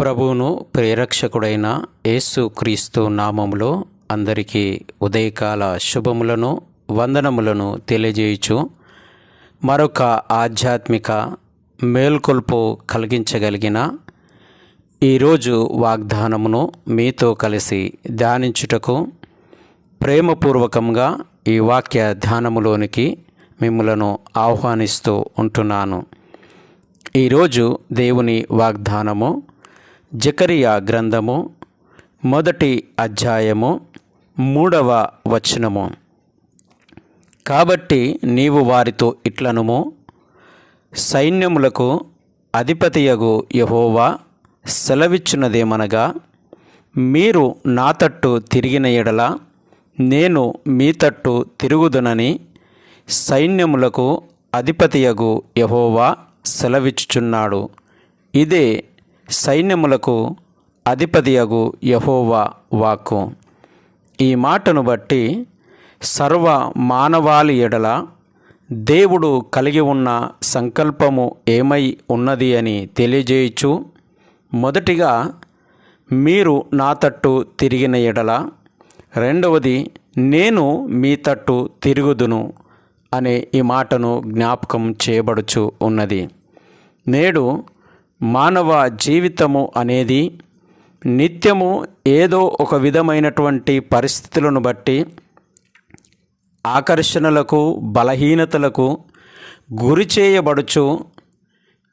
ప్రభువును ప్రేరక్షకుడైన యేసు క్రీస్తు నామములో అందరికీ ఉదయకాల శుభములను వందనములను తెలియజేయుచు మరొక ఆధ్యాత్మిక మేల్కొల్పు కలిగించగలిగిన ఈరోజు వాగ్దానమును మీతో కలిసి ధ్యానించుటకు ప్రేమపూర్వకంగా ఈ వాక్య ధ్యానములోనికి మిమ్మలను ఆహ్వానిస్తూ ఉంటున్నాను. ఈరోజు దేవుని వాగ్దానము జకరియా గ్రంథము మొదటి అధ్యాయము మూడవ వచనము. కాబట్టి నీవు వారితో ఇట్లనుము సైన్యములకు అధిపతియగు యహోవా సెలవిచ్చున్నదేమనగా మీరు నా తట్టు తిరిగిన ఎడల నేను మీ తట్టు తిరుగుదునని సైన్యములకు అధిపతియగు యహోవా సెలవిచ్చుచున్నాడు. ఇదే సైన్యములకు అధిపతియగు యహోవా వాక్కు. ఈ మాటను బట్టి సర్వ మానవాళి ఎడల దేవుడు కలిగి ఉన్న సంకల్పము ఏమై ఉన్నది అని తెలియజేయచ్చు మొదటిగా మీరు నా తట్టు తిరిగిన ఎడల రెండవది నేను మీ తట్టు తిరుగుదును అనే ఈ మాటను జ్ఞాపకం చేయబడుచు ఉన్నది. నేడు మానవ జీవితము అనేది నిత్యము ఏదో ఒక విధమైనటువంటి పరిస్థితులను బట్టి ఆకర్షణలకు బలహీనతలకు గురి చేయబడుచు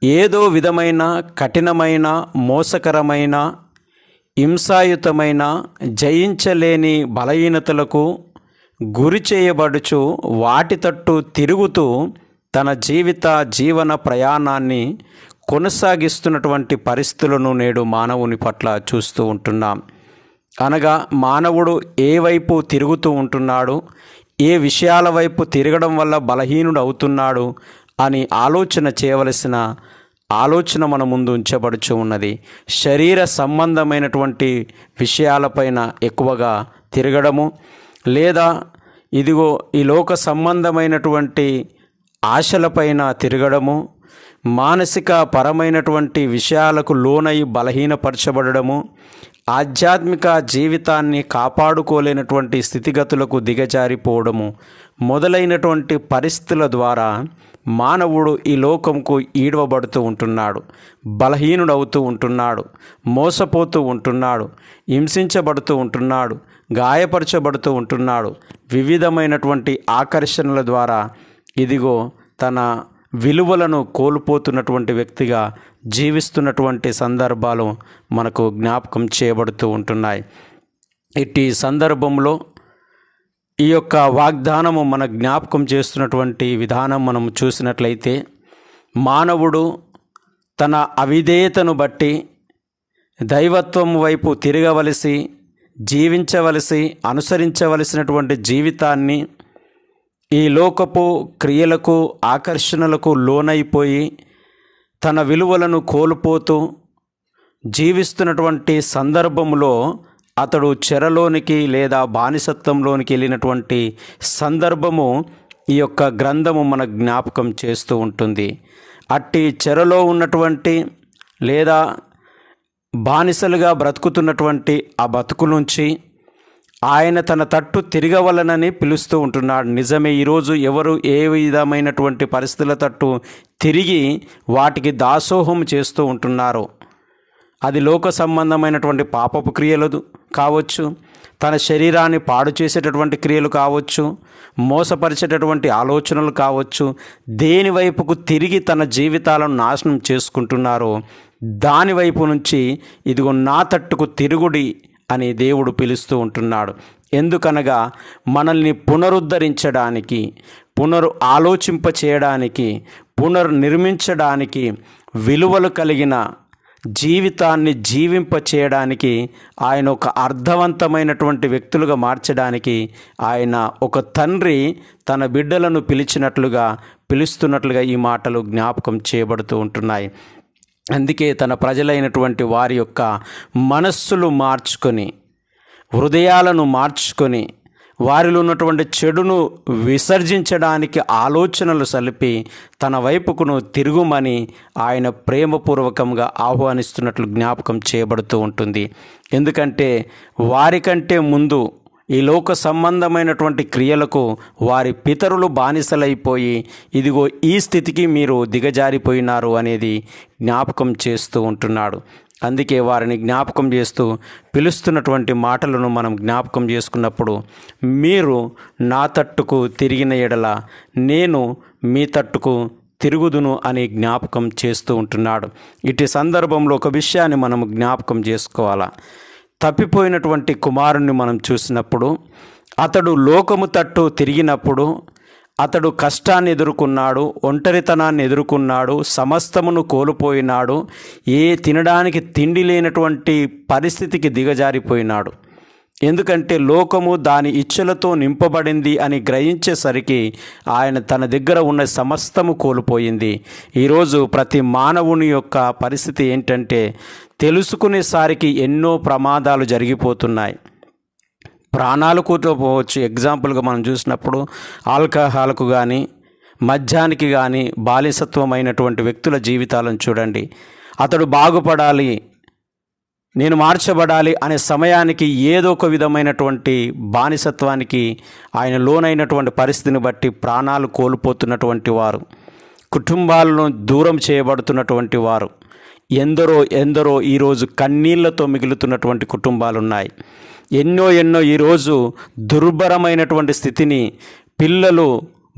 ఏదో విధమైన కఠినమైన మోసకరమైన హింసాయుతమైన జయించలేని బలహీనతలకు గురి చేయబడుచు వాటి తట్టు తిరుగుతూ తన జీవిత జీవన ప్రయాణాన్ని కొనసాగిస్తున్నటువంటి పరిస్థితులను నేడు మానవుని పట్ల చూస్తూ ఉంటున్నాం. అనగా మానవుడు ఏ వైపు తిరుగుతూ ఉంటున్నాడు ఏ విషయాల వైపు తిరగడం వల్ల బలహీనుడు అవుతున్నాడు అని ఆలోచన చేయవలసిన ఆలోచన మన ముందు ఉంచబడుచు ఉన్నది. శరీర సంబంధమైనటువంటి విషయాలపైన ఎక్కువగా తిరగడము లేదా ఇదిగో ఈ లోక సంబంధమైనటువంటి ఆశలపైన తిరగడము మానసిక పరమైనటువంటి విషయాలకు లోనై బలహీనపరచబడము ఆధ్యాత్మిక జీవితాన్ని కాపాడుకోలేనటువంటి స్థితిగతులకు దిగజారిపోవడము మొదలైనటువంటి పరిస్థితుల ద్వారా మానవుడు ఈ లోకంకు ఈడవబడుతూ ఉంటున్నాడు బలహీనుడవుతూ ఉంటున్నాడు మోసపోతూ ఉంటున్నాడు హింసించబడుతూ ఉంటున్నాడు గాయపరచబడుతూ ఉంటున్నాడు. వివిధమైనటువంటి ఆకర్షణల ద్వారా ఇదిగో తన విలువలను కోల్పోతున్నటువంటి వ్యక్తిగా జీవిస్తున్నటువంటి సందర్భాలు మనకు జ్ఞాపకం చేయబడుతూ ఉంటున్నాయి. ఇట్టి సందర్భంలో ఈ యొక్క వాగ్దానము మన జ్ఞాపకం చేస్తున్నటువంటి విధానం మనం చూసినట్లయితే మానవుడు తన అవిధేయతను బట్టి దైవత్వం వైపు తిరగవలసి జీవించవలసి అనుసరించవలసినటువంటి జీవితాన్ని ఈ లోకపు క్రియలకు ఆకర్షణలకు లోనైపోయి తన విలువలను కోల్పోతూ జీవిస్తున్నటువంటి సందర్భంలో అతడు చెరలోనికి లేదా బానిసత్వంలోనికి వెళ్ళినటువంటి సందర్భము ఈ యొక్క గ్రంథము మన జ్ఞాపకం చేస్తూ ఉంటుంది. అట్టి చెరలో ఉన్నటువంటి లేదా బానిసలుగా బ్రతుకుతున్నటువంటి ఆ బతుకు నుంచి ఆయన తన తట్టు తిరగవలనని పిలుస్తూ ఉంటున్నాడు. నిజమే ఈరోజు ఎవరు ఏ విధమైనటువంటి పరిస్థితుల తట్టు తిరిగి వాటికి దాసోహం చేస్తూ ఉంటున్నారో. అది లోక సంబంధమైనటువంటి పాపపు క్రియలు కావచ్చు. తన శరీరాన్ని పాడు చేసేటటువంటి క్రియలు కావచ్చు. మోసపరిచేటటువంటి ఆలోచనలు కావచ్చు. దేని వైపుకు తిరిగి తన జీవితాలను నాశనం చేసుకుంటున్నారో దాని వైపు నుంచి ఇదిగో నా తట్టుకు తిరుగుడి అని దేవుడు పిలుస్తూ ఉంటున్నాడు. ఎందుకనగా మనల్ని పునరుద్ధరించడానికి పునరు ఆలోచింప చేయడానికి పునర్నిర్మించడానికి విలువలు కలిగిన జీవితాన్ని జీవింప చేయడానికి ఆయన ఒక అర్థవంతమైనటువంటి వ్యక్తులుగా మార్చడానికి ఆయన ఒక తండ్రి తన బిడ్డలను పిలిచినట్లుగా పిలుస్తున్నట్లుగా ఈ మాటలు జ్ఞాపకం చేయబడుతూ ఉంటున్నాయి. అందుకే తన ప్రజలైనటువంటి వారి యొక్క మనస్సులు మార్చుకొని హృదయాలను మార్చుకొని వారిలో ఉన్నటువంటి చెడును విసర్జించడానికి ఆలోచనలు సలిపి తన వైపుకును తిరుగుమని ఆయన ప్రేమపూర్వకంగా ఆహ్వానిస్తున్నట్లు జ్ఞాపకం చేయబడుతూ ఉంటుంది. ఎందుకంటే వారికంటే ముందు ఈ లోక సంబంధమైనటువంటి క్రియలకు వారి పితరులు బానిసలైపోయి ఇదిగో ఈ స్థితికి మీరు దిగజారిపోయినారు అనేది జ్ఞాపకం చేస్తూ ఉంటున్నాడు. అందుకే వారిని జ్ఞాపకం చేస్తూ పిలుస్తున్నటువంటి మాటలను మనం జ్ఞాపకం చేసుకున్నప్పుడు మీరు నా తట్టుకు తిరిగిన ఎడల నేను మీ తట్టుకు తిరుగుదును అని జ్ఞాపకం చేస్తూ ఉంటున్నాడు. ఇటు సందర్భంలో ఒక విషయాన్ని మనం జ్ఞాపకం చేసుకోవాలా? తప్పిపోయినటువంటి కుమారుణ్ణి మనం చూసినప్పుడు అతడు లోకము తట్టు తిరిగినప్పుడు అతడు కష్టాన్ని ఎదుర్కొన్నాడు ఒంటరితనాన్ని ఎదుర్కొన్నాడు సమస్తమును కోల్పోయినాడు ఏ తినడానికి తిండి లేనటువంటి పరిస్థితికి దిగజారిపోయినాడు. ఎందుకంటే లోకము దాని ఇచ్చలతో నింపబడింది అని గ్రహించేసరికి ఆయన తన దగ్గర ఉన్న సమస్తము కోల్పోయింది. ఈరోజు ప్రతి మానవుని యొక్క పరిస్థితి ఏంటంటే తెలుసుకునేసరికి ఎన్నో ప్రమాదాలు జరిగిపోతున్నాయి. ప్రాణాలు కూర్చోపోవచ్చు ఎగ్జాంపుల్గా మనం చూసినప్పుడు ఆల్కహాల్కు కానీ మద్యానికి కానీ బాలిసత్వమైనటువంటి వ్యక్తుల జీవితాలను చూడండి. అతడు బాగుపడాలి నేను మార్చబడాలి అనే సమయానికి ఏదో ఒక విధమైనటువంటి బానిసత్వానికి ఆయన లోనైనటువంటి పరిస్థితిని బట్టి ప్రాణాలు కోల్పోతున్నటువంటి వారు కుటుంబాలను దూరం చేయబడుతున్నటువంటి వారు ఎందరో ఎందరో ఈరోజు కన్నీళ్ళతో మిగులుతున్నటువంటి కుటుంబాలు ఉన్నాయి ఎన్నో ఎన్నో ఈరోజు దుర్భరమైనటువంటి స్థితిని పిల్లలు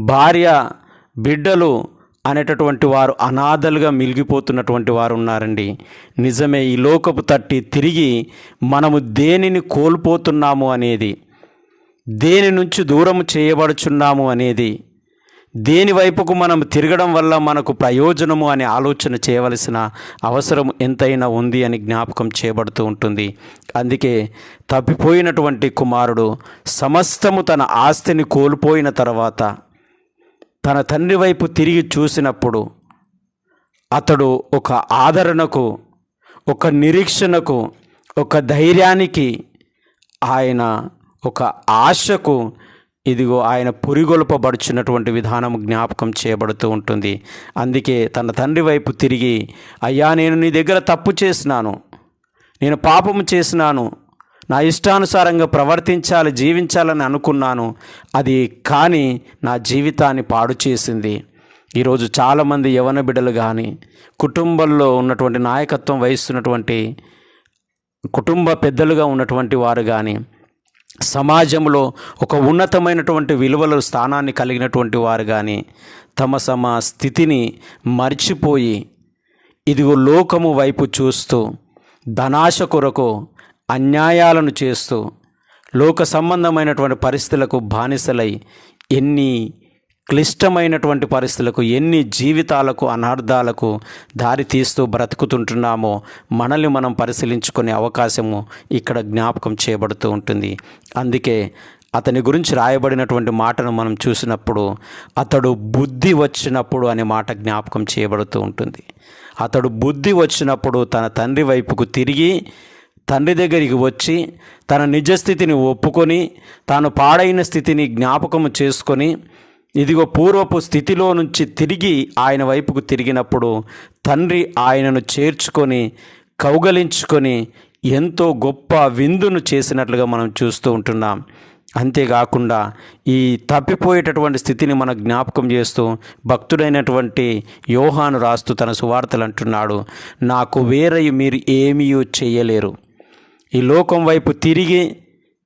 భార్య బిడ్డలు అనేటటువంటి వారు అనాథలుగా మిలిగిపోతున్నటువంటి వారు ఉన్నారండి. నిజమే ఈ లోకపు తట్టి తిరిగి మనము దేనిని కోల్పోతున్నాము అనేది దేని నుంచి దూరం చేయబడుచున్నాము అనేది దేని వైపుకు మనం తిరగడం వల్ల మనకు ప్రయోజనము అనే ఆలోచన చేయవలసిన అవసరం ఎంతైనా ఉంది అని జ్ఞాపకం చేయబడుతూ ఉంటుంది. అందుకే తప్పిపోయినటువంటి కుమారుడు సమస్తము తన ఆస్తిని కోల్పోయిన తర్వాత తన తండ్రి వైపు తిరిగి చూసినప్పుడు అతడు ఒక ఆదరణకు ఒక నిరీక్షణకు ఒక ధైర్యానికి ఆయన ఒక ఆశకు ఇదిగో ఆయన పురిగొల్పబడుచున్నటువంటి విధానం జ్ఞాపకం చేయబడుతూ ఉంటుంది. అందుకే తన తండ్రి వైపు తిరిగి అయ్యా నేను నీ దగ్గర తప్పు చేసినాను. నేను పాపము చేసినాను. నా ఇష్టానుసారంగా ప్రవర్తించాలి జీవించాలని అనుకున్నాను. అది కానీ నా జీవితాన్ని పాడు చేసింది. ఈరోజు చాలామంది యవన బిడ్డలు కానీ కుటుంబంలో ఉన్నటువంటి నాయకత్వం వహిస్తున్నటువంటి కుటుంబ పెద్దలుగా ఉన్నటువంటి వారు కానీ సమాజంలో ఒక ఉన్నతమైనటువంటి విలువల స్థానాన్ని కలిగినటువంటి వారు కానీ తమ సమ స్థితిని మర్చిపోయి ఇదిగో లోకము వైపు చూస్తూ ధనాశ కొరకు అన్యాయాలను చేస్తూ లోక సంబంధమైనటువంటి పరిస్థితులకు బానిసలై ఎన్ని క్లిష్టమైనటువంటి పరిస్థితులకు ఎన్ని జీవితాలకు అనర్థాలకు దారి తీస్తూ బ్రతుకుతుంటున్నామో మనల్ని మనం పరిశీలించుకునే అవకాశము ఇక్కడ జ్ఞాపకం చేయబడుతూ ఉంటుంది. అందుకే అతని గురించి రాయబడినటువంటి మాటను మనం చూసినప్పుడు అతడు బుద్ధి వచ్చినప్పుడు అనే మాట జ్ఞాపకం చేయబడుతూ ఉంటుంది. అతడు బుద్ధి వచ్చినప్పుడు తన తండ్రి వైపుకు తిరిగి తండ్రి దగ్గరికి వచ్చి తన నిజస్థితిని ఒప్పుకొని తాను పాడైన స్థితిని జ్ఞాపకము చేసుకొని ఇదిగో పూర్వపు స్థితిలో నుంచి తిరిగి ఆయన వైపుకు తిరిగినప్పుడు తండ్రి ఆయనను చేర్చుకొని కౌగలించుకొని ఎంతో గొప్ప విందును చేసినట్లుగా మనం చూస్తూ ఉంటున్నాం. అంతేకాకుండా ఈ తప్పిపోయేటటువంటి స్థితిని మనం జ్ఞాపకం చేస్తూ భక్తుడైనటువంటి యోహాను రాస్తూ తన సువార్తలు అంటున్నాడు నాకు వేరే మీరు ఏమీ చేయలేరు. ఈ లోకం వైపు తిరిగి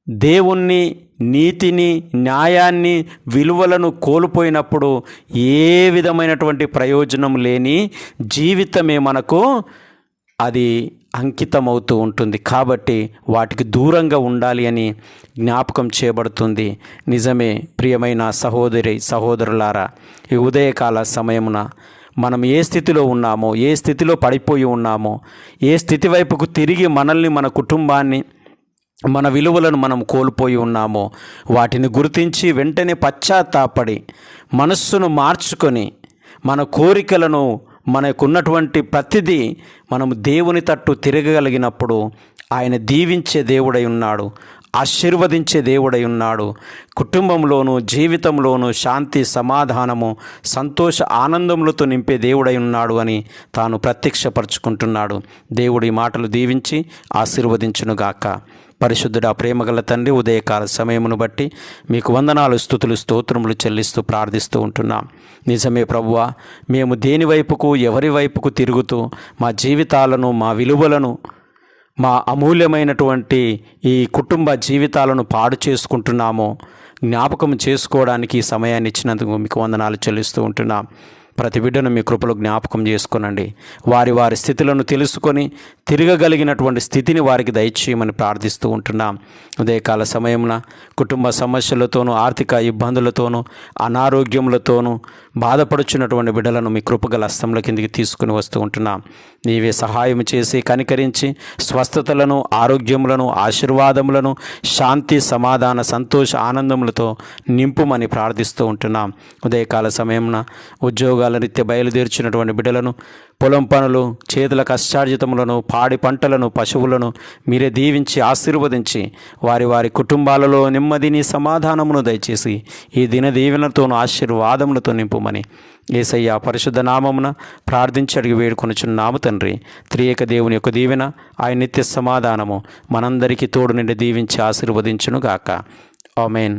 దేవుణ్ణి నీతిని న్యాయాన్ని విలువలను కోల్పోయినప్పుడు ఏ విధమైనటువంటి ప్రయోజనం లేని జీవితమే మనకు అది అంకితమవుతూ ఉంటుంది. కాబట్టి వాటికి దూరంగా ఉండాలి అని జ్ఞాపకం చేయబడుతుంది. నిజమే ప్రియమైన సహోదరి సహోదరులారా ఈ ఉదయకాల సమయమున మనం ఏ స్థితిలో ఉన్నామో ఏ స్థితిలో పడిపోయి ఉన్నామో ఏ స్థితి వైపుకు తిరిగి మనల్ని మన కుటుంబాన్ని మన విలువలను మనం కోల్పోయి ఉన్నామో వాటిని గుర్తించి వెంటనే పశ్చాత్తాపడి మనస్సును మార్చుకొని మన కోరికలను మనకున్నటువంటి ప్రతిదీ మనము దేవుని తట్టు తిరగగలిగినప్పుడు ఆయన దీవించే దేవుడై ఉన్నాడు. ఆశీర్వదించే దేవుడై ఉన్నాడు. కుటుంబంలోనూ జీవితంలోనూ శాంతి సమాధానము సంతోష ఆనందములతో నింపే దేవుడై ఉన్నాడు అని తాను ప్రత్యక్షపరుచుకుంటున్నాడు. దేవుడి మాటలు దీవించి ఆశీర్వదించునుగాక పరిశుద్ధుడ ప్రేమగల తండ్రి ఉదయకాల సమయమును బట్టి మీకు వందనాలు స్థుతులు స్తోత్రములు చెల్లిస్తూ ప్రార్థిస్తూ ఉంటున్నాం. నిజమే ప్రభువా మేము దేని వైపుకు ఎవరి వైపుకు తిరుగుతూ మా జీవితాలను మా విలువలను మా అమూల్యమైనటువంటి ఈ కుటుంబ జీవితాలను పాడు చేసుకుంటున్నామో జ్ఞాపకం చేసుకోవడానికి ఈ సమయాన్ని ఇచ్చినందుకు మీకు వందనాలు చెల్లిస్తూ ఉంటున్నాం. ప్రతి బిడ్డను మీ కృపలో జ్ఞాపకం చేసుకునండి. వారి వారి స్థితులను తెలుసుకొని తిరగగలిగినటువంటి స్థితిని వారికి దయచేయమని ప్రార్థిస్తూ ఉంటున్నాం. ఉదయకాల సమయమున కుటుంబ సమస్యలతోనూ ఆర్థిక ఇబ్బందులతోనూ అనారోగ్యములతోనూ బాధపడుచున్నటువంటి బిడ్డలను మీ కృపగల హస్తంలో కిందికి తీసుకుని వస్తూ ఉంటున్నాం. నీవే సహాయం చేసి కనికరించి స్వస్థతలను ఆరోగ్యములను ఆశీర్వాదములను శాంతి సమాధాన సంతోష ఆనందములతో నింపుమని ప్రార్థిస్తూ ఉంటున్నాం. ఉదయకాల సమయమున ఉద్యోగాల రీత్యా బయలుదేర్చినటువంటి బిడ్డలను పొలం పనులు చేతుల కష్టార్జితములను పాడి పంటలను పశువులను మీరే దీవించి ఆశీర్వదించి వారి వారి కుటుంబాలలో నెమ్మదిని సమాధానమును దయచేసి ఈ దిన దీవెనతోనూ ఆశీర్వాదములతో నింపుమని ఏసయ్య పరిశుద్ధ నామమున ప్రార్థించి అడిగి వేడుకొనుచున్నాము తండ్రి. త్రియక దేవుని యొక్క దీవెన ఆయన నిత్య సమాధానము మనందరికీ తోడు నిండి దీవించి ఆశీర్వదించునుగాక. ఆమెన్.